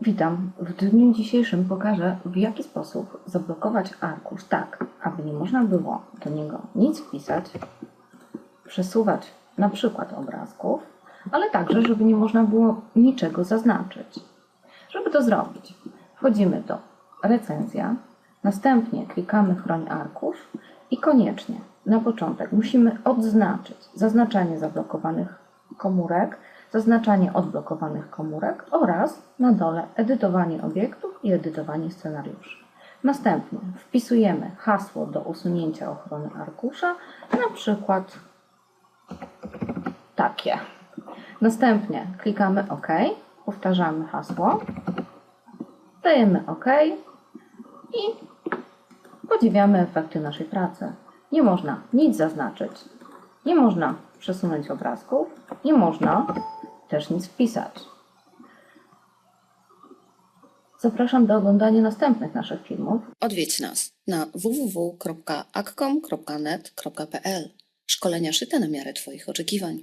Witam. W dniu dzisiejszym pokażę, w jaki sposób zablokować arkusz tak, aby nie można było do niego nic wpisać, przesuwać na przykład obrazków, ale także, żeby nie można było niczego zaznaczyć. Żeby to zrobić, wchodzimy do recenzja, następnie klikamy chroń arkusz i koniecznie na początek musimy odznaczyć zaznaczanie zablokowanych komórek, zaznaczanie odblokowanych komórek oraz na dole edytowanie obiektów i edytowanie scenariuszy. Następnie wpisujemy hasło do usunięcia ochrony arkusza, na przykład takie. Następnie klikamy OK, powtarzamy hasło, dajemy OK i podziwiamy efekty naszej pracy. Nie można nic zaznaczyć, nie można przesunąć obrazków, nie można też nic wpisać. Zapraszam do oglądania następnych naszych filmów. Odwiedź nas na www.akcom.net.pl. Szkolenia szyte na miarę Twoich oczekiwań.